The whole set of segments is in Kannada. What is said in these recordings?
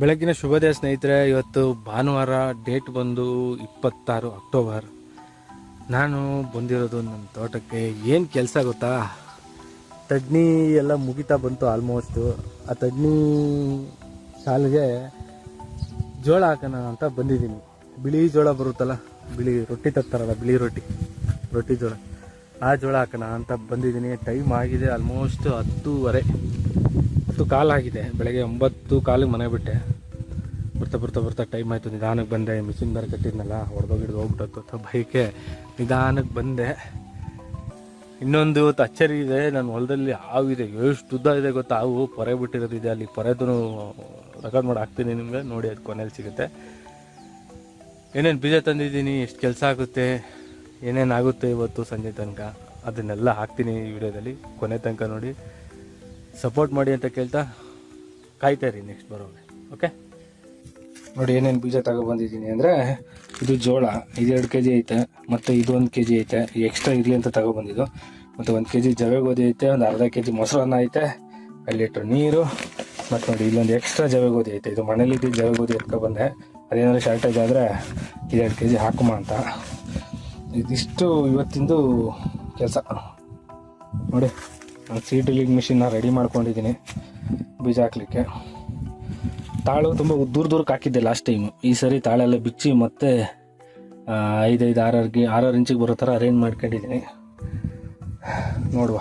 ಬೆಳಗಿನ ಶುಭೋದಯ ಸ್ನೇಹಿತರೆ, ಇವತ್ತು ಭಾನುವಾರ ಡೇಟ್ ಬಂದು ಇಪ್ಪತ್ತಾರು ಅಕ್ಟೋಬರ್. ನಾನು ಬಂದಿರೋದು ನನ್ನ ತೋಟಕ್ಕೆ. ಏನು ಕೆಲಸ ಗೊತ್ತಾ? ತಡ್ನಿ ಎಲ್ಲ ಮುಗಿತಾ ಬಂತು ಆಲ್ಮೋಸ್ಟು ಆ ತಡ್ನಿ ಸಾಲಿಗೆ ಜೋಳ ಹಾಕೋಣ ಅಂತ ಬಂದಿದ್ದೀನಿ. ಬಿಳಿ ಜೋಳ ಬರುತ್ತಲ್ಲ, ಬಿಳಿ ರೊಟ್ಟಿ ತರ್ತಾರಲ್ಲ, ಬಿಳಿ ರೊಟ್ಟಿ ರೊಟ್ಟಿ ಜೋಳ. ಆ ಜೋಳ ಹಾಕೋಣ ಅಂತ ಬಂದಿದ್ದೀನಿ. ಟೈಮ್ ಆಗಿದೆ ಆಲ್ಮೋಸ್ಟ್ ಹತ್ತೂವರೆ. ಹತ್ತು ಕಾಲಾಗಿದೆ. ಬೆಳಗ್ಗೆ ಒಂಬತ್ತು ಕಾಲಿಗೆ ಮನೆ ಬಿಟ್ಟೆ. ಬರ್ತಾ ಬರ್ತಾ ಬರ್ತಾ ಟೈಮ್ ಆಯಿತು. ನಿಧಾನಕ್ಕೆ ಬಂದೆ. ಮಿಷಿನ್ ಬೇರೆ ಕಟ್ಟಿದ್ನಲ್ಲ, ಹೊಡೆದೋಗಿಡ್ದು ಹೋಗ್ಬಿಟ್ಟು ಅಥವಾ ಬೈಕೆ ನಿಧಾನಕ್ಕೆ ಬಂದೆ. ಇನ್ನೊಂದು ಅಚ್ಚರಿ ಇದೆ. ನನ್ನ ಹೊಲದಲ್ಲಿ ಹಾವಿದೆ ಎಷ್ಟು ಉದ್ದ ಇದೆ ಗೊತ್ತಾ? ಹಾವು ಪೊರೆ ಬಿಟ್ಟಿರೋದಿದೆ ಅಲ್ಲಿ ಪೊರೆದೂ ರೆಕಾರ್ಡ್ ಮಾಡಿ ಹಾಕ್ತೀನಿ ನಿಮಗೆ. ನೋಡಿ ಅದು ಕೊನೆಯಲ್ಲಿ ಸಿಗುತ್ತೆ. ಏನೇನು ಬೀಜ ತಂದಿದ್ದೀನಿ? ಎಷ್ಟು ಕೆಲಸ ಆಗುತ್ತೆ? ಏನೇನಾಗುತ್ತೆ ಇವತ್ತು ಸಂಜೆ ತನಕ? ಅದನ್ನೆಲ್ಲ ಹಾಕ್ತೀನಿ ಈ ವಿಡಿಯೋದಲ್ಲಿ. ಕೊನೆ ತನಕ ನೋಡಿ. ಸಪೋರ್ಟ್ ಮಾಡಿ ಅಂತ ಕೇಳ್ತಾ ಕಾಯ್ತಾ ಇರಿ ನೆಕ್ಸ್ಟ್ ಬರೋವಾಗ ಓಕೆ ನೋಡಿ ಏನೇನು ಬೀಜ ತಗೊಬಂದಿದ್ದೀನಿ ಅಂದರೆ ಇದು ಜೋಳ ಇದೆರಡು ಕೆ ಜಿ ಐತೆ, ಮತ್ತು ಇದು ಒಂದು ಕೆ ಜಿ ಐತೆ ಎಕ್ಸ್ಟ್ರಾ ಇರಲಿ ಅಂತ ತಗೊಬಂದಿದ್ದು ಮತ್ತು ಒಂದು ಕೆ ಜಿ ಜವೆ ಗೋಧಿ ಐತೆ, ಒಂದು ಅರ್ಧ ಕೆ ಜಿ ಮೊಸರನ್ನ ಐತೆ ಐದು ಲೀಟ್ರ್ ನೀರು, ಮತ್ತು ನೋಡಿ ಇಲ್ಲೊಂದು ಎಕ್ಸ್ಟ್ರಾ ಜವೆ ಗೋಧಿ ಐತೆ. ಇದು ಮನೇಲಿ ಇದ್ದು ಜವೆ ಗೋಧಿ ಎತ್ಕೊಬಂದೆ ಅದೇನಾದ್ರು ಶಾರ್ಟೇಜ್ ಆದರೆ ಇದೆರಡು ಕೆ ಜಿ ಹಾಕುಮ ಅಂತ. ಇದಿಷ್ಟು ಇವತ್ತಿಂದು ಕೆಲಸ. ನೋಡಿ. ನಾನು ಸೀಡ್ ಡ್ರಿಲ್ಲಿಂಗ್ ಮಿಷಿನ್ನ ರೆಡಿ ಮಾಡ್ಕೊಂಡಿದ್ದೀನಿ. ಬೀಜ ಹಾಕ್ಲಿಕ್ಕೆ. ತಾಳು ತುಂಬ ದೂರ ದೂರಕ್ಕೆ ಹಾಕಿದ್ದೆ ಲಾಸ್ಟ್ ಟೈಮು ಈ ಸರಿ ತಾಳೆಲ್ಲ ಬಿಚ್ಚಿ ಮತ್ತೆ ಐದೈದು ಆರಾರಿಗೆ, ಆರಾರು ಇಂಚಿಗೆ ಬರೋ ಥರ ಅರೇಂಜ್ ಮಾಡ್ಕೊಂಡಿದ್ದೀನಿ. ನೋಡುವ.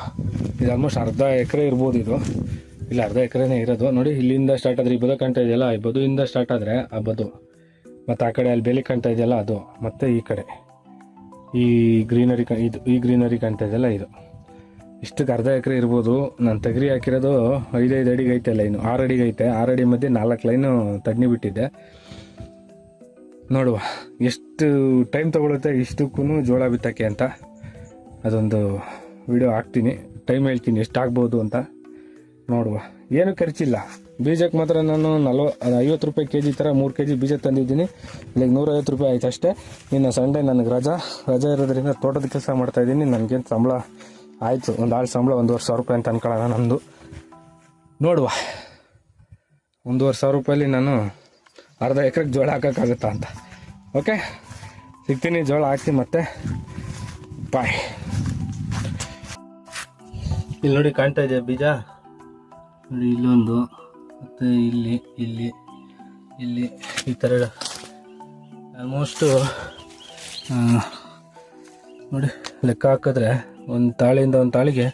ಇದು ಆಲ್ಮೋಸ್ಟ್ ಅರ್ಧ ಎಕರೆ ಇರ್ಬೋದು ಇದು. ಇಲ್ಲ, ಅರ್ಧ ಎಕರೆನೇ ಇರೋದು. ನೋಡಿ, ಇಲ್ಲಿಂದ ಸ್ಟಾರ್ಟ್ ಆದರೆ ಈ ಬದು ಕಾಣ್ತಾ ಇದೆಯಲ್ಲ? ಈ ಬದುವಿಂದ ಸ್ಟಾರ್ಟ್ ಆದರೆ ಆ ಬದು. ಮತ್ತು ಆ ಕಡೆ ಅಲ್ಲಿ ಬೆಲೆ ಕಾಣ್ತಾ ಇದೆಯಲ್ಲ ಅದು. ಮತ್ತು ಈ ಕಡೆ. ಈ ಗ್ರೀನರಿ ಕಾ ಇದು ಈ ಗ್ರೀನರಿ ಕಾಣ್ತಾ ಇದೆಯಲ್ಲ ಇದು. ಇಷ್ಟಕ್ಕೆ ಅರ್ಧ ಎಕರೆ ಇರ್ಬೋದು. ನಾನು ತಗರಿ ಹಾಕಿರೋದು ಐದೈದು ಅಡಿಗೆ ಐತೆ ಲೈನು ಆರು ಅಡಿಗೆ ಐತೆ ಆರು ಅಡಿ ಮಧ್ಯೆ ನಾಲ್ಕು ಲೈನು ತಗ್ನಿ ಬಿಟ್ಟಿದ್ದೆ. ನೋಡುವ. ಎಷ್ಟು ಟೈಮ್ ತೊಗೊಳುತ್ತೆ ಇಷ್ಟಕ್ಕೂ ಜೋಳ ಬಿತ್ತಕ್ಕೆ ಅಂತ. ಅದೊಂದು ವಿಡಿಯೋ ಹಾಕ್ತೀನಿ. ಟೈಮ್ ಹೇಳ್ತೀನಿ ಎಷ್ಟು ಆಗ್ಬೋದು ಅಂತ. ನೋಡುವ. ಏನು ಖರ್ಚಿಲ್ಲ. ಬೀಜಕ್ಕೆ ಮಾತ್ರ ನಾನು ನಲ್ವ, ಐವತ್ತು ರೂಪಾಯಿ ಕೆ ಜಿ ಥರ ಮೂರು ಕೆ ಜಿ ಬೀಜ ತಂದಿದ್ದೀನಿ. ಇಲ್ಲಿಗೆ ನೂರೈವತ್ತು ರೂಪಾಯಿ ಆಯ್ತು ಅಷ್ಟೇ. ಇನ್ನು ಸಂಡೇ ನನಗೆ ರಜಾ. ರಜಾ ಇರೋದ್ರಿಂದ ತೋಟದ ಕೆಲಸ ಮಾಡ್ತಾಯಿದ್ದೀನಿ ನನಗೇನು ಸಂಬಳ ಆಯಿತು, ಒಂದು ಆಳು ಸಂಬಳ, ಒಂದೂವರೆ ಸಾವಿರ ರೂಪಾಯಿ ಅಂತ ಅನ್ಕೊಳ್ಳೋಣ ನಮ್ಮದು ನೋಡುವ. ಒಂದೂವರೆ ಸಾವಿರ ರೂಪಾಯಲ್ಲಿ ನಾನು ಅರ್ಧ ಎಕರೆಗೆ ಜೋಳ ಹಾಕೋಕ್ಕಾಗುತ್ತಾ ಅಂತ. ಓಕೆ ಸಿಗ್ತೀನಿ, ಜೋಳ ಹಾಕಿ ಮತ್ತೆ ಬಾಯ್ ಇಲ್ಲಿ ನೋಡಿ ಕಾಣ್ತಾ ಇದೆ ಬೀಜ. ನೋಡಿ ಇಲ್ಲೊಂದು, ಮತ್ತು ಇಲ್ಲಿ ಇಲ್ಲಿ ಇಲ್ಲಿ ಈ ಥರ ಆಲ್ಮೋಸ್ಟು ನೋಡಿ. ಲೆಕ್ಕ ಹಾಕಿದ್ರೆ ಒಂದು ತಾಳಿಯಿಂದ ಒಂದು ತಾಳಿಗೆ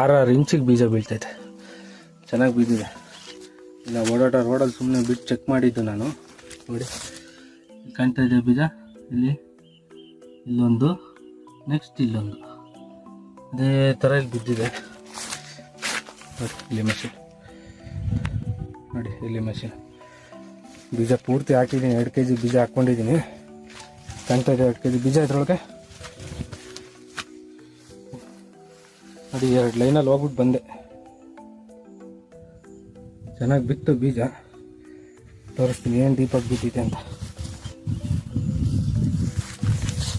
ಆರಾರು ಇಂಚಿಗೆ ಬೀಜ ಬೀಳ್ತೈತೆ. ಚೆನ್ನಾಗಿ ಬಿದ್ದಿದೆ ಇಲ್ಲ, ಓಡಾಟ ರೋಡಲ್ಲಿ ಸುಮ್ಮನೆ ಬಿಟ್ಟು ಚೆಕ್ ಮಾಡಿದ್ದು ನಾನು. ನೋಡಿ, ಕಾಣ್ತಾ ಇದೆ ಬೀಜ. ಇಲ್ಲಿ ಇಲ್ಲೊಂದು ನೆಕ್ಸ್ಟ್ ಇಲ್ಲೊಂದು. ಅದೇ ಥರ ಇಲ್ಲಿ ಬಿದ್ದಿದೆ ಇಲ್ಲಿ ಮಷಿನ್ ನೋಡಿ, ಇಲ್ಲಿ ಮಷಿನ್ ಬೀಜ ಪೂರ್ತಿ ಹಾಕಿದ್ದೀನಿ. ಎರಡು ಕೆ ಜಿ ಬೀಜ ಹಾಕ್ಕೊಂಡಿದ್ದೀನಿ. ಕಾಣ್ತಾ ಇದೆ ಎರಡು ಕೆ ಜಿ ಬೀಜ ಇದ್ರೊಳಗೆ? ನೋಡಿ, ಎರಡು ಲೈನಲ್ಲಿ ಹೋಗ್ಬಿಟ್ಟು ಬಂದೆ. ಚೆನ್ನಾಗಿ ಬಿತ್ತು ಬೀಜ. ತೋರಿಸ್ತೀನಿ, ಏನು ದೀಪಕ್ ಬಿದ್ದಿದೆ ಅಂತ.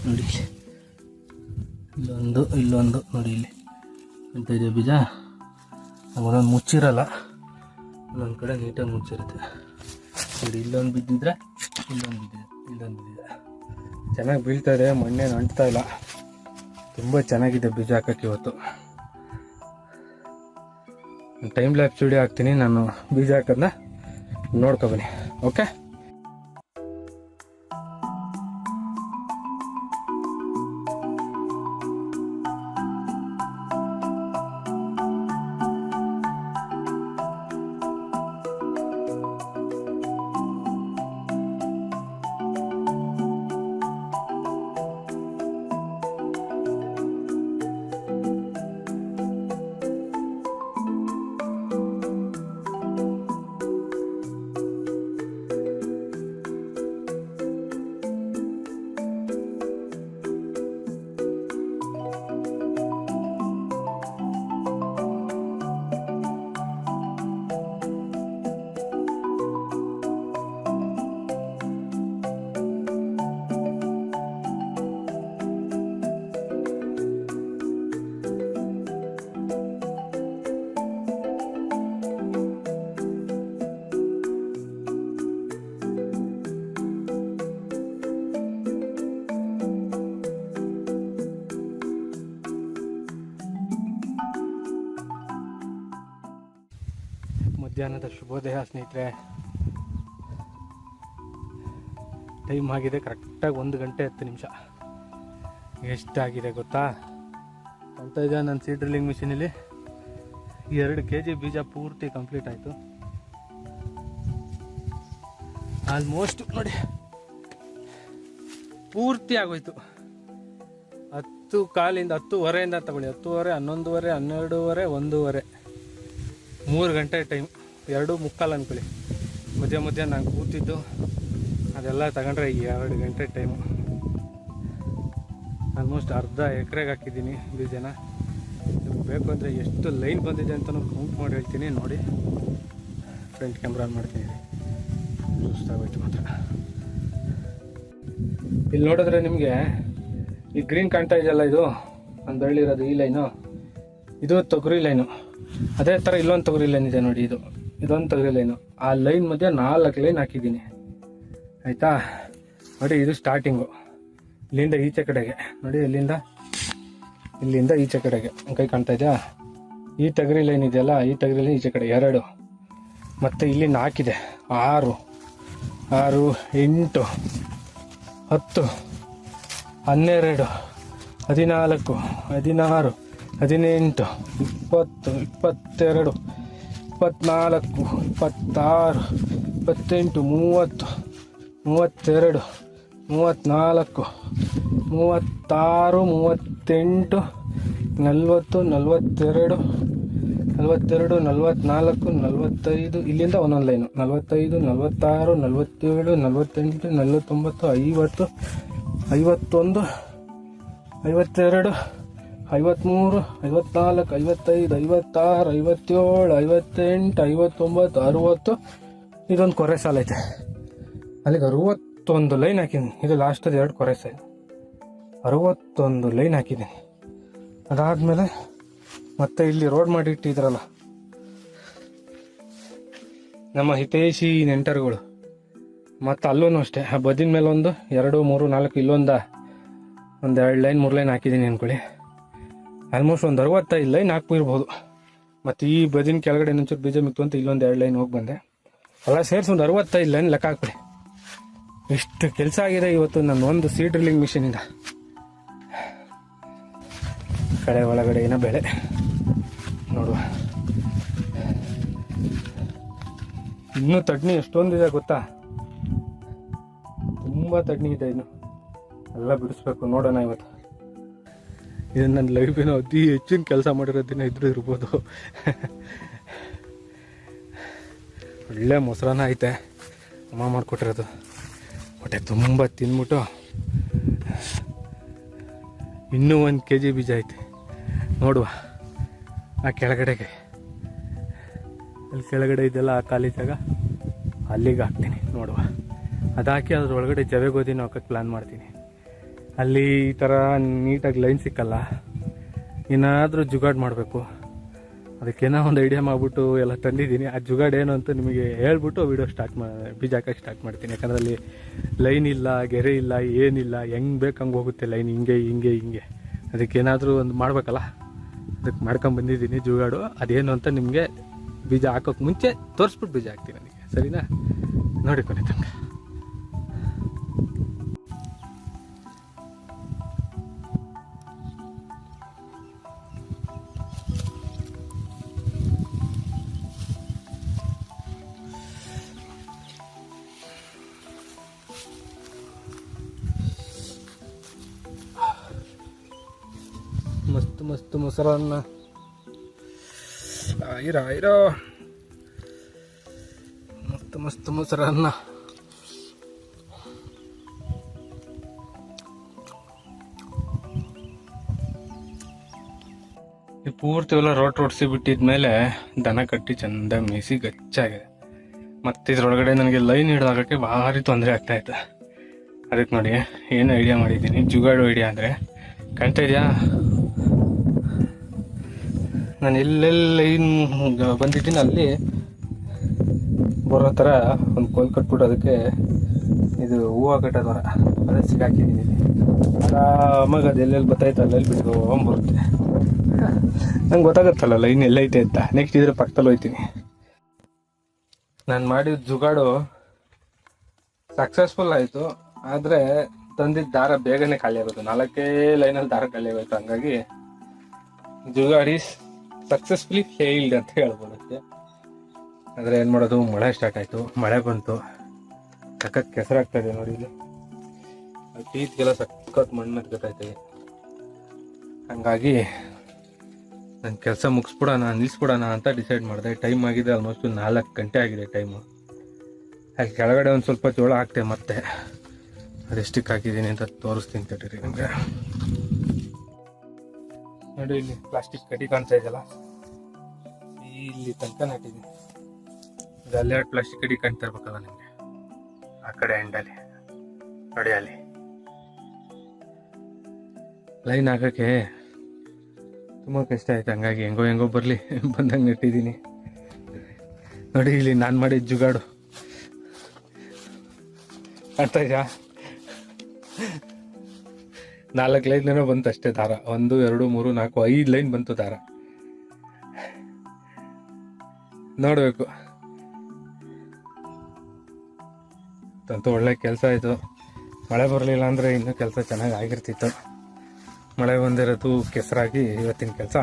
ನೋಡಿ, ಇಲ್ಲೊಂದು ಇಲ್ಲೊಂದು, ನೋಡಿ ಇಲ್ಲಿ. ಅಂತ ಇದೆ ಬೀಜ. ಒಂದೊಂದು ಮುಚ್ಚಿರಲ್ಲ. ಒಂದೊಂದು ಕಡೆ ನೀಟಾಗಿ ಮುಚ್ಚಿರುತ್ತೆ. ನೋಡಿ, ಇಲ್ಲೊಂದು ಬಿದ್ದಿದ್ರೆ ಇಲ್ಲೊಂದು ಬಿದ್ದಿದೆ ಇಲ್ಲೊಂದು ಬಿದ್ದಿದೆ. ಚೆನ್ನಾಗಿ ಬೀಳ್ತಾ ಇದೆ, ಮಣ್ಣೇನು ಅಂಟ್ತಾ ಇಲ್ಲ. ತುಂಬ ಚೆನ್ನಾಗಿದೆ ಬೀಜ ಹಾಕಕ್ಕೆ ಇವತ್ತು. ಟೈಮ್ ಲ್ಯಾಪ್ಸ್ ವಿಡಿಯೋ ಹಾಕ್ತೀನಿ ನಾನು ಬೀಜ ಹಾಕೋದನ್ನ ನೋಡ್ಕೊಬನ್ನಿ ಓಕೆ ಮಧ್ಯಾಹ್ನದ ಶುಭೋದಯ, ಸ್ನೇಹಿತರೆ. ಟೈಮ್ ಆಗಿದೆ ಕರೆಕ್ಟಾಗಿ ಒಂದು ಗಂಟೆ ಹತ್ತು ನಿಮಿಷ. ಎಷ್ಟಾಗಿದೆ ಗೊತ್ತಾ? ಅಂತ ಇದೆ ನನ್ನ ಸೀಡ್ ಡ್ರಿಲ್ಲಿಂಗ್ ಮಿಷಿನಲ್ಲಿ ಎರಡು ಕೆ ಜಿ ಬೀಜ ಪೂರ್ತಿ ಕಂಪ್ಲೀಟ್ ಆಯಿತು. ಆಲ್ಮೋಸ್ಟ್ ನೋಡಿ. ಪೂರ್ತಿ ಆಗೋಯ್ತು. ಹತ್ತು ಕಾಲಿಂದ, ಹತ್ತುವರೆಯಿಂದ ತಗೊಳ್ಳಿ. ಹತ್ತುವರೆ, ಹನ್ನೊಂದುವರೆ, ಹನ್ನೆರಡೂವರೆ, ಒಂದೂವರೆ. ಮೂರು ಗಂಟೆ ಟೈಮ್ ಎರಡು ಮುಕ್ಕಾಲು ಅನ್ಕೊಳ್ಳಿ. ಮಧ್ಯ ಮಧ್ಯ ನಾನು ಕೂತಿದ್ದು, ಅದೆಲ್ಲ ತಗೊಂಡ್ರೆ ಎರಡು ಗಂಟೆ ಟೈಮು ಆಲ್ಮೋಸ್ಟ್ ಅರ್ಧ ಎಕರೆಗೆ ಹಾಕಿದ್ದೀನಿ ಬೀಜನ ನಿಮ್ಗೆ ಬೇಕು ಅಂದರೆ ಎಷ್ಟು ಲೈನ್ ಬಂದಿದೆ ಅಂತಲೂ ಕೌಂಟ್ ಮಾಡಿ ಹೇಳ್ತೀನಿ, ನೋಡಿ. ಫ್ರಂಟ್ ಕ್ಯಾಮ್ರಾ ಮಾಡ್ತೀನಿ. ಸುಸ್ತಾಗೋಯ್ತು ಮಾತ್ರ. ಇಲ್ಲಿ ನೋಡಿದ್ರೆ ನಿಮಗೆ ಈ ಗ್ರೀನ್ ಕಾಣ್ತಾ ಇದೆಯಲ್ಲ ಇದು? ಒಂದು ಬೆಳ್ಳಿರೋದು ಈ ಲೈನು ಇದು ತೊಗರಿ ಲೈನು ಅದೇ ಥರ ಇಲ್ಲೊಂದು ತೊಗರಿ ಲೈನ್ ಇದೆ ನೋಡಿ ಇದು. ಇದೊಂದು ತೊಗರಿ ಲೈನು. ಆ ಲೈನ್ ಮಧ್ಯೆ ನಾಲ್ಕು ಲೈನ್ ಹಾಕಿದ್ದೀನಿ. ಆಯಿತಾ? ನೋಡಿ ಇದು ಸ್ಟಾರ್ಟಿಂಗು ಇಲ್ಲಿಂದ ಈಚೆ ಕಡೆಗೆ. ನೋಡಿ ಇಲ್ಲಿಂದ ಇಲ್ಲಿಂದ ಈಚೆ ಕಡೆಗೆ. ಕೈ ಕಾಣ್ತಾ ಇದೆಯಾ? ಈ ತಗರಿ ಲೈನ್ ಇದೆಯಲ್ಲ, ಈ ತಗರಿ ಲೈನ್ ಈಚೆ ಕಡೆ. ಎರಡು. ಮತ್ತು ಇಲ್ಲಿ ನಾಲ್ಕಿದೆ. ಆರು. ಆರು, ಎಂಟು, ಹತ್ತು, ಹನ್ನೆರಡು, ಹದಿನಾಲ್ಕು, ಹದಿನಾರು, ಹದಿನೆಂಟು, ಇಪ್ಪತ್ತು, ಇಪ್ಪತ್ತೆರಡು ಇಪ್ಪತ್ನಾಲ್ಕು, ಇಪ್ಪತ್ತಾರು, ಇಪ್ಪತ್ತೆಂಟು, ಮೂವತ್ತು, ಮೂವತ್ತೆರಡು ಮೂವತ್ತ್ನಾಲ್ಕು ಮೂವತ್ತಾರು, ಮೂವತ್ತೆಂಟು, ನಲವತ್ತು, ನಲವತ್ತೆರಡು ನಲವತ್ತೆರಡು ನಲವತ್ತ್ನಾಲ್ಕು ನಲವತ್ತೈದು, ಇಲ್ಲಿಂದ ಒಂದೊಂದು ಲೈನು. ನಲವತ್ತೈದು, ನಲವತ್ತಾರು, ನಲವತ್ತೇಳು, ನಲವತ್ತೆಂಟು, ನಲವತ್ತೊಂಬತ್ತು, ಐವತ್ತು, ಐವತ್ತೊಂದು, ಐವತ್ತೆರಡು ಐವತ್ತ್ಮೂರು ಐವತ್ನಾಲ್ಕು, ಐವತ್ತೈದು, ಐವತ್ತಾರು, ಐವತ್ತೇಳು, ಐವತ್ತೆಂಟು, ಐವತ್ತೊಂಬತ್ತು, ಅರುವತ್ತು. ಇದೊಂದು ಕೊರೆ ಸಾಲ ಐತೆ. ಅಲ್ಲಿಗೆ ಅರುವತ್ತೊಂದು ಲೈನ್ ಹಾಕಿದ್ದೀನಿ. ಇದು ಲಾಸ್ಟಲ್ಲಿ ಎರಡು ಕೊರೆ ಸಾಲ. ಅರುವತ್ತೊಂದು ಲೈನ್ ಹಾಕಿದ್ದೀನಿ. ಅದಾದಮೇಲೆ ಮತ್ತೆ ಇಲ್ಲಿ ರೋಡ್ ಮಾಡಿ ಇಟ್ಟಿದ್ರಲ್ಲ. ನಮ್ಮ ಹಿತೈಷಿ ನೆಂಟರುಗಳು. ಮತ್ತು ಅಲ್ಲೂ ಅಷ್ಟೇ. ಆ ಬದಿನ ಮೇಲೆ ಒಂದು ಎರಡು, ಮೂರು, ನಾಲ್ಕು, ಇಲ್ಲೊಂದು. ಒಂದು ಎರಡು ಲೈನ್, ಮೂರು ಲೈನ್ ಹಾಕಿದ್ದೀನಿ ಅಂದ್ಕೊಳ್ಳಿ ಆಲ್ಮೋಸ್ಟ್ ಒಂದು ಅರವತ್ತೈದು ಲೈನ್ ಹಾಕ್ಬಿರ್ಬೋದು ಮತ್ತು ಈ ಬದಿನ ಕೆಳಗಡೆ ಒಂಚೂರು ಬೀಜ ಮಿಕ್ತು ಅಂತ ಇಲ್ಲೊಂದು ಎರಡು ಲೈನ್ ಹೋಗಿ ಬಂದೆ. ಎಲ್ಲ ಸೇರಿಸಿ ಒಂದು ಅರವತ್ತೈದು ಲೈನ್ ಲೆಕ್ಕ ಹಾಕ್ಬಿಡಿ. ಇಷ್ಟು ಕೆಲಸ ಆಗಿದೆ ಇವತ್ತು ನನ್ನ ಒಂದು ಸೀ ಡ್ರಿಲ್ಲಿಂಗ್ ಮಿಷಿನಿಂದ. ಕಡೆ ಒಳಗಡೆ ಏನೋ ಬೆಳೆ. ನೋಡುವ. ಇನ್ನೂ ತಡ್ನಿ ಎಷ್ಟೊಂದಿದೆ ಗೊತ್ತಾ? ತುಂಬ ತಡ್ನಿ ಇದೆ ಇನ್ನು. ಎಲ್ಲ ಬಿಡಿಸ್ಬೇಕು, ನೋಡೋಣ ಇವತ್ತು. ಇದು ನನ್ನ ಲೈಫಿನ ಅತಿ ಹೆಚ್ಚಿನ ಕೆಲಸ ಮಾಡಿರೋ ದಿನ ಇದ್ರೂ ಇರ್ಬೋದು. ಒಳ್ಳೆ ಮೊಸರನ್ನ ಐತೆ. ಅಮ್ಮ ಮಾಡಿಕೊಟ್ಟಿರೋದು. ಹೊಟ್ಟೆ ತುಂಬ ತಿಂದ್ಬಿಟ್ಟು ಇನ್ನೂ ಒಂದು ಕೆ ಜಿ ಬೀಜ ಐತೆ. ನೋಡುವ. ಆ ಕೆಳಗಡೆಗೆ. ಅಲ್ಲಿ ಕೆಳಗಡೆ ಇದೆಲ್ಲ ಆ ಖಾಲಿ ಜಾಗ. ಅಲ್ಲಿಗೆ ಹಾಕ್ತೀನಿ. ನೋಡುವ. ಅದಾಕಿ ಅದ್ರೊಳಗಡೆ ಜವೆ ಹಾಕೋಕ್ಕೆ ಹಾಕಕ್ಕೆ ಪ್ಲ್ಯಾನ್ ಮಾಡ್ತೀನಿ. ಅಲ್ಲಿ ಈ ಥರ ನೀಟಾಗಿ ಲೈನ್ ಸಿಕ್ಕಲ್ಲ. ಏನಾದರೂ ಜುಗಾಡ್ ಮಾಡಬೇಕು. ಅದಕ್ಕೇನೋ ಒಂದು ಐಡಿಯಾ ಮಾಡಿಬಿಟ್ಟು ಎಲ್ಲ ತಂದಿದ್ದೀನಿ. ಆ ಜುಗಾಡ್ ಏನು ಅಂತ ನಿಮಗೆ ಹೇಳ್ಬಿಟ್ಟು ವಿಡಿಯೋ ಸ್ಟಾರ್ಟ್ ಮಾ ಬೀಜ ಹಾಕಕ್ಕೆ ಸ್ಟಾರ್ಟ್ ಮಾಡ್ತೀನಿ. ಯಾಕಂದರೆ ಅಲ್ಲಿ ಲೈನ್ ಇಲ್ಲ, ಗೆರೆ ಇಲ್ಲ, ಏನಿಲ್ಲ. ಹೆಂಗೆ ಬೇಕು ಹಂಗೆ ಹೋಗುತ್ತೆ ಲೈನ್ ಹಿಂಗೆ ಹಿಂಗೆ ಹಿಂಗೆ. ಅದಕ್ಕೇನಾದರೂ ಒಂದು ಮಾಡಬೇಕಲ್ಲ? ಅದಕ್ಕೆ ಮಾಡ್ಕೊಂಬಂದಿದ್ದೀನಿ ಜುಗಾಡು. ಅದೇನು ಅಂತ ನಿಮಗೆ ಬೀಜ ಹಾಕೋಕ್ಕೆ ಮುಂಚೆ ತೋರಿಸ್ಬಿಟ್ಟು ಬೀಜ ಹಾಕ್ತೀನಿ ನನಗೆ ಸರಿನಾ? ನೋಡಿ ಕೊನೆ ತನಕ. ಮಸ್ತ್ ಮೊಸರನ್ನ ಆಯ್ರ ಮತ್ತು ಮಸ್ತ್ ಮಸ್ತ್ ಮೊಸರನ್ನ ಈ ಪೂರ್ತಿ ಎಲ್ಲ ರೋಟ್ ರೋಡ್ಸಿ ಬಿಟ್ಟಿದ್ಮೇಲೆ ದನ ಕಟ್ಟಿ ಚಂದ ಮೇಯಿಸಿ ಗಚ್ಚಾಗಿದೆ. ಮತ್ತೆ ಇದ್ರೊಳಗಡೆ ನನಗೆ ಲೈನ್ ಹಿಡ್ದಾಗಕ್ಕೆ ಭಾರಿ ತೊಂದರೆ ಆಗ್ತಾ ಇತ್ತು ಅದಕ್ಕೆ ನೋಡಿ ಏನು ಐಡಿಯಾ ಮಾಡಿದ್ದೀನಿ? ಜುಗಾಡು ಐಡಿಯಾ ಅಂದರೆ ಕಾಣ್ತಾ ಇದೆಯಾ? ನಾನು ಎಲ್ಲೆಲ್ಲಿ ಲೈನ್ ಬಂದಿದ್ದೀನಿ ಅಲ್ಲಿ. ಬರೋ ಥರ ಒಂದು ಕೋಲ್ ಕಟ್ಬಿಟ್ಟು ಅದಕ್ಕೆ ಇದು ಹೂವು ಕಟ್ಟೋದರ ಅದೇ ಸಿಗಾಕಿದ್ದೀನಿ. ಆರಾಮಾಗಿ ಅದು ಎಲ್ಲೆಲ್ಲಿ ಬರ್ತಾಯ್ತು ಅಲ್ಲೆಲ್ಲಿ ಬಿಟ್ಕೊಂಬರುತ್ತೆ ನಂಗೆ ಗೊತ್ತಾಗುತ್ತಲ್ಲ ಲೈನ್ ಎಲ್ಲೈತೆ ಅಂತ. ನೆಕ್ಸ್ಟ್ ಇದ್ರೆ ಪಕ್ಕದಲ್ಲಿ ಹೋಯ್ತೀನಿ ನಾನು ಮಾಡಿದ ಜುಗಾಡು ಸಕ್ಸಸ್ಫುಲ್ ಆಯಿತು. ಆದರೆ ತಂದಿದ್ದ ದಾರ ಬೇಗನೆ ಖಾಲಿ ಆಗುತ್ತೆ. ನಾಲ್ಕೇ ಲೈನಲ್ಲಿ ದಾರ ಖಾಲಿ ಆಗೋಯ್ತು ಹಂಗಾಗಿ ಜುಗಾಡಿ ಸಕ್ಸಸ್ಫುಲಿ ಫೇಲ್ಡ್ ಅಂತ ಹೇಳ್ಬೋದು ಅಷ್ಟೇ. ಆದರೆ ಏನು ಮಾಡೋದು, ಮಳೆ ಸ್ಟಾರ್ಟ್ ಆಯಿತು. ಮಳೆ ಬಂತು. ಸಖತ್ ಕೆಸರಾಗ್ತಾಯಿದೆ ನೋಡಿ ಇಲ್ಲಿ. ಟೀತ್ಗೆಲ್ಲ ಸಖತ್ ಮಣ್ಣು ಹತ್ಕೊತೈತೆ ಹಂಗಾಗಿ ನನ್ನ ಕೆಲಸ ಮುಗಿಸ್ಬಿಡೋಣ ನಿಲ್ಲಿಸ್ಬಿಡೋಣ ಅಂತ ಡಿಸೈಡ್ ಮಾಡಿದೆ. ಟೈಮ್ ಆಗಿದೆ ಆಲ್ಮೋಸ್ಟ್ ನಾಲ್ಕು ಗಂಟೆ ಆಗಿದೆ ಟೈಮು ಅಲ್ಲಿ ಕೆಳಗಡೆ ಒಂದು ಸ್ವಲ್ಪ ಜೋಳ ಹಾಕ್ತೆ ಮತ್ತೆ. ಅದೆಷ್ಟಕ್ಕೆ ಹಾಕಿದ್ದೀನಿ ಅಂತ ತೋರಿಸ್ತೀನಿ ತಡೀರಿ ನಿಮಗೆ. ಇಲ್ಲಿ ಪ್ಲಾಸ್ಟಿಕ್ ಕಟಿ ಕಾಣ್ತಾ ಇದೆಯಲ್ಲ? ಇಲ್ಲಿ ತನಕ ನೆಟ್ಟಿದ್ದೀನಿ. ಇದು ಅಲ್ಲೆರಡು ಪ್ಲಾಸ್ಟಿಕ್ ಕಡಿ ಕಾಣ್ತಾ ಇರ್ಬೇಕಲ್ಲ ನಿಮಗೆ? ಆ ಕಡೆ ಎಂಡಲ್ಲಿ ನೋಡಿ ಅಲ್ಲಿ. ಲೈನ್ ಹಾಕಕ್ಕೆ ತುಂಬ ಕಷ್ಟ ಆಯ್ತು. ಹಂಗಾಗಿ ಹೆಂಗೋ ಹೆಂಗೋ ಬರಲಿ. ಬಂದಂಗೆ ನೆಟ್ಟಿದ್ದೀನಿ. ನೋಡಿ, ಇಲ್ಲಿ ನಾನು ಮಾಡಿದ ಜುಗಾಡು. ಕಾಣ್ತಾ ಇದೆಯಾ? ನಾಲ್ಕು ಲೈನ್ಲೇನೋ ಬಂತು ಅಷ್ಟೇ ದಾರ. ಒಂದು, ಎರಡು, ಮೂರು, ನಾಲ್ಕು, ಐದು ಲೈನ್ ಬಂತು ದಾರ. ನೋಡಬೇಕು. ಅಂತೂ ಒಳ್ಳೆ ಕೆಲಸ ಆಯಿತು ಮಳೆ ಬರಲಿಲ್ಲ ಅಂದರೆ ಇನ್ನೂ ಕೆಲಸ ಚೆನ್ನಾಗಿ ಆಗಿರ್ತಿತ್ತು. ಮಳೆ ಬಂದಿರೋದು ಕೆಸರಾಗಿ ಇವತ್ತಿನ ಕೆಲಸ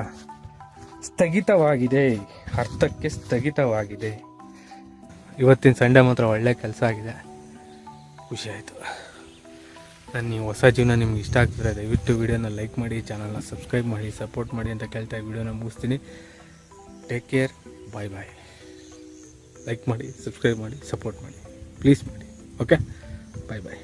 ಸ್ಥಗಿತವಾಗಿದೆ. ಅರ್ಥಕ್ಕೆ ಸ್ಥಗಿತವಾಗಿದೆ. ಇವತ್ತಿನ ಸಂಡೆ ಮಾತ್ರ ಒಳ್ಳೆ ಕೆಲಸ ಆಗಿದೆ. ಖುಷಿ ಆಯಿತು. ನಾನು ನೀವು ಹೊಸ ಜೀವನ ನಿಮ್ಗೆ ಇಷ್ಟ ಆಗ್ತಿದ್ರೆ ದಯವಿಟ್ಟು ವಿಡಿಯೋನ ಲೈಕ್ ಮಾಡಿ ಚಾನಲ್ನ ಸಬ್ಸ್ಕ್ರೈಬ್ ಮಾಡಿ ಸಪೋರ್ಟ್ ಮಾಡಿ ಅಂತ ಕೇಳ್ತಾ ವಿಡಿಯೋನ ಮುಗಿಸ್ತೀನಿ. Take care bye bye like ಮಾಡಿ ಸಬ್ಸ್ಕ್ರೈಬ್ ಮಾಡಿ ಸಪೋರ್ಟ್ ಮಾಡಿ. ಪ್ಲೀಸ್ ಮಾಡಿ. Okay bye bye